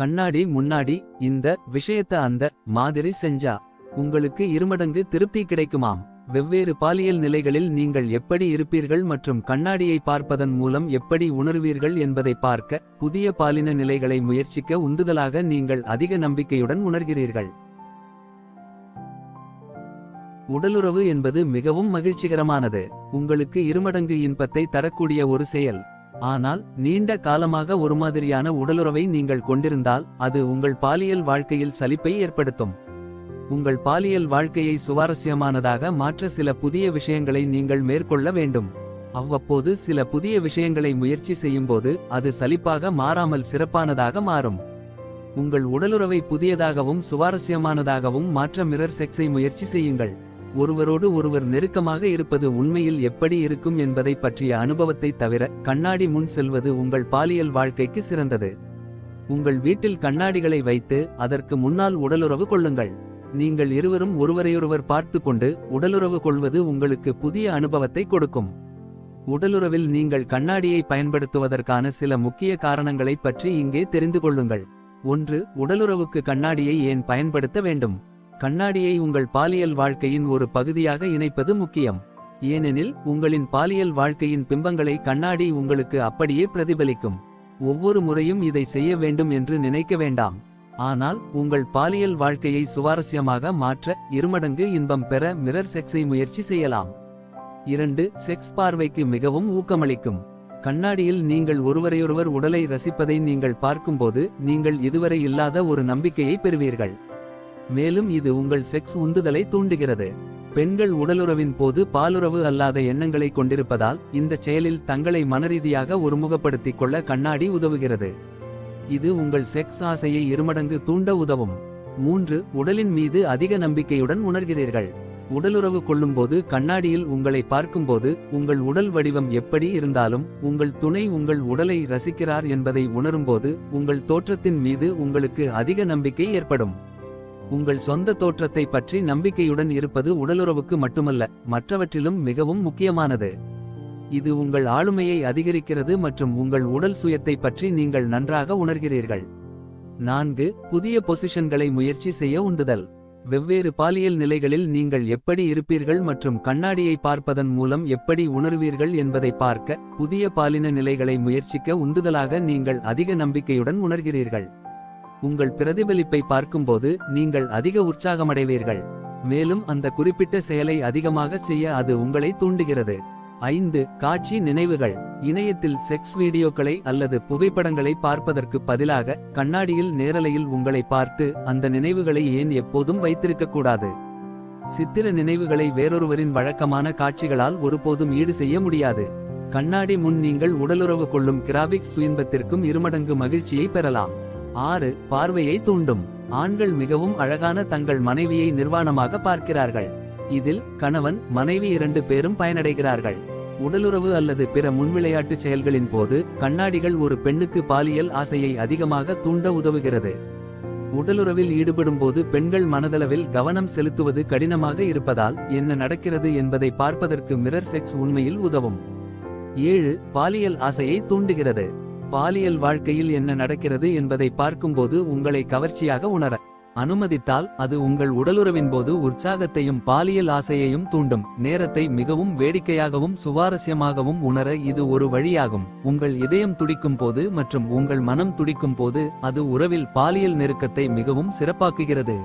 கண்ணாடி முன்னாடி இந்த விஷயத்த அந்த மாதிரி செஞ்சா உங்களுக்கு இருமடங்கு திருப்தி கிடைக்குமாம். வெவ்வேறு பாலியல் நிலைகளில் நீங்கள் எப்படி இருப்பீர்கள் மற்றும் கண்ணாடியை பார்ப்பதன் மூலம் எப்படி உணர்வீர்கள் என்பதை பார்க்க புதிய பாலின நிலைகளை முயற்சிக்க உந்துதலாக நீங்கள் அதிக நம்பிக்கையுடன் உணர்கிறீர்கள். உடலுறவு என்பது மிகவும் மகிழ்ச்சிகரமானது. உங்களுக்கு இருமடங்கு இன்பத்தை தரக்கூடிய ஒரு செயல். ஆனால் நீண்ட காலமாக ஒரு மாதிரியான உடலுறவை நீங்கள் கொண்டிருந்தால் அது உங்கள் பாலியல் வாழ்க்கையில் சலிப்பை ஏற்படுத்தும். உங்கள் பாலியல் வாழ்க்கையை சுவாரஸ்யமானதாக மாற்ற சில புதிய விஷயங்களை நீங்கள் மேற்கொள்ள வேண்டும். அவ்வப்போது சில புதிய விஷயங்களை முயற்சி செய்யும்போது அது சலிப்பாக மாறாமல் சிறப்பானதாக மாறும். உங்கள் உடலுறவை புதியதாகவும் சுவாரஸ்யமானதாகவும் மாற்ற மிரர் செக்ஸை முயற்சி செய்யுங்கள். ஒருவரோடு ஒருவர் நெருக்கமாக இருப்பது உண்மையில் எப்படி இருக்கும் என்பதை பற்றிய அனுபவத்தை தவிர கண்ணாடி முன் செல்வது உங்கள் பாலியல் வாழ்க்கைக்கு சிறந்தது. உங்கள் வீட்டில் கண்ணாடிகளை வைத்து அதற்கு முன்னால் உடலுறவு கொள்ளுங்கள். நீங்கள் இருவரும் ஒருவரையொருவர் பார்த்து கொண்டு உடலுறவு கொள்வது உங்களுக்கு புதிய அனுபவத்தை கொடுக்கும். உடலுறவில் நீங்கள் கண்ணாடியை பயன்படுத்துவதற்கான சில முக்கிய காரணங்களை பற்றி இங்கே தெரிந்து கொள்ளுங்கள். ஒன்று உடலுறவுக்கு கண்ணாடியை ஏன் பயன்படுத்த வேண்டும்? கண்ணாடியை உங்கள் பாலியல் வாழ்க்கையின் ஒரு பகுதியாக இணைப்பது முக்கியம். ஏனெனில் உங்களின் பாலியல் வாழ்க்கையின் பிம்பங்களை கண்ணாடி உங்களுக்கு அப்படியே பிரதிபலிக்கும். ஒவ்வொரு முறையும் இதை செய்ய வேண்டும் என்று நினைக்க வேண்டாம். ஆனால் உங்கள் பாலியல் வாழ்க்கையை சுவாரஸ்யமாக மாற்ற இருமடங்கு இன்பம் பெற மிரர் செக்ஸை முயற்சி செய்யலாம். இரண்டு செக்ஸ் பார்வைக்கு மிகவும் ஊக்கமளிக்கும். கண்ணாடியில் நீங்கள் ஒருவரையொருவர் உடலை ரசிப்பதை நீங்கள் பார்க்கும்போது நீங்கள் இதுவரை இல்லாத ஒரு நம்பிக்கையை பெறுவீர்கள். மேலும் இது உங்கள் செக்ஸ் உந்துதலை தூண்டுகிறது. பெண்கள் உடலுறவின் போது பாலுறவு அல்லாத எண்ணங்களை கொண்டிருப்பதால் இந்த செயலில் தங்களை மனரீதியாக ஒருமுகப்படுத்திக் கொள்ள கண்ணாடி உதவுகிறது. இது உங்கள் செக்ஸ் ஆசையை இருமடங்கு தூண்ட உதவும். மூன்று உடலின் மீது அதிக நம்பிக்கையுடன் உணர்கிறீர்கள். உடலுறவு கொள்ளும்போது கண்ணாடியில் உங்களை பார்க்கும்போது உங்கள் உடல் வடிவம் எப்படி இருந்தாலும் உங்கள் துணை உங்கள் உடலை ரசிக்கிறார் என்பதை உணரும்போது உங்கள் தோற்றத்தின் மீது உங்களுக்கு அதிக நம்பிக்கை ஏற்படும். உங்கள் சொந்த தோற்றத்தை பற்றி நம்பிக்கையுடன் இருப்பது உடலுறவுக்கு மட்டுமல்ல மற்றவற்றிலும் மிகவும் முக்கியமானது. இது உங்கள் ஆளுமையை அதிகரிக்கிறது மற்றும் உங்கள் உடல் சுயத்தை பற்றி நீங்கள் நன்றாக உணர்கிறீர்கள். நான்கு புதிய பொசிஷன்களை முயற்சி செய்ய உந்துதல். வெவ்வேறு பாலியல் நிலைகளில் நீங்கள் எப்படி இருப்பீர்கள் மற்றும் கண்ணாடியை பார்ப்பதன் மூலம் எப்படி உணர்வீர்கள் என்பதை பார்க்க புதிய பாலின நிலைகளை முயற்சிக்க உந்துதலாக நீங்கள் அதிக நம்பிக்கையுடன் உணர்கிறீர்கள். உங்கள் பிரதிபலிப்பை பார்க்கும்போது நீங்கள் அதிக உற்சாகமடைவீர்கள். மேலும் அந்த குறிப்பிட்ட செயலை அதிகமாக செய்ய அது உங்களை தூண்டுகிறது. ஐந்து காட்சி நினைவுகள். இணையத்தில் செக்ஸ் வீடியோக்களை அல்லது புகைப்படங்களை பார்ப்பதற்கு பதிலாக கண்ணாடியில் நேரலையில் உங்களை பார்த்து அந்த நினைவுகளை ஏன் எப்போதும் வைத்திருக்கக்கூடாது? சித்திர நினைவுகளை வேறொருவரின் வழக்கமான காட்சிகளால் ஒருபோதும் ஈடு செய்ய முடியாது. கண்ணாடி முன் நீங்கள் உடலுறவு கொள்ளும் கிராபிக்ஸ் சுயன்பத்திற்கும் இருமடங்கு மகிழ்ச்சியை பெறலாம். ஆறு பார்வையை தூண்டும். ஆண்கள் மிகவும் அழகான தங்கள் மனைவியை நிர்வாணமாக பார்க்கிறார்கள். இதில் கணவன் மனைவி இரண்டு பேரும் பயனடைகிறார்கள். உடலுறவு அல்லது பிற முன்விளையாட்டு செயல்களின் போது கண்ணாடிகள் ஒரு பெண்ணுக்கு பாலியல் ஆசையை அதிகமாக தூண்ட உதவுகிறது. உடலுறவில் ஈடுபடும்போது பெண்கள் மனதளவில் கவனம் செலுத்துவது கடினமாக இருப்பதால் என்ன நடக்கிறது என்பதை பார்ப்பதற்கு மிரர் செக்ஸ் உண்மையில் உதவும். ஏழு பாலியல் ஆசையை தூண்டுகிறது. பாலியல் வாழ்க்கையில் என்ன நடக்கிறது என்பதை பார்க்கும்போது உங்களை கவர்ச்சியாக உணர அனுமதித்தால் அது உங்கள் உடலுறவின் போது உற்சாகத்தையும் பாலியல் ஆசையையும் தூண்டும். நேரத்தை மிகவும் வேடிக்கையாகவும் சுவாரஸ்யமாகவும் உணர இது ஒரு வழியாகும். உங்கள் இதயம் துடிக்கும் போது மற்றும் உங்கள் மனம் துடிக்கும் போது அது உறவில் பாலியல் நெருக்கத்தை மிகவும் சிறப்பாக்குகிறது.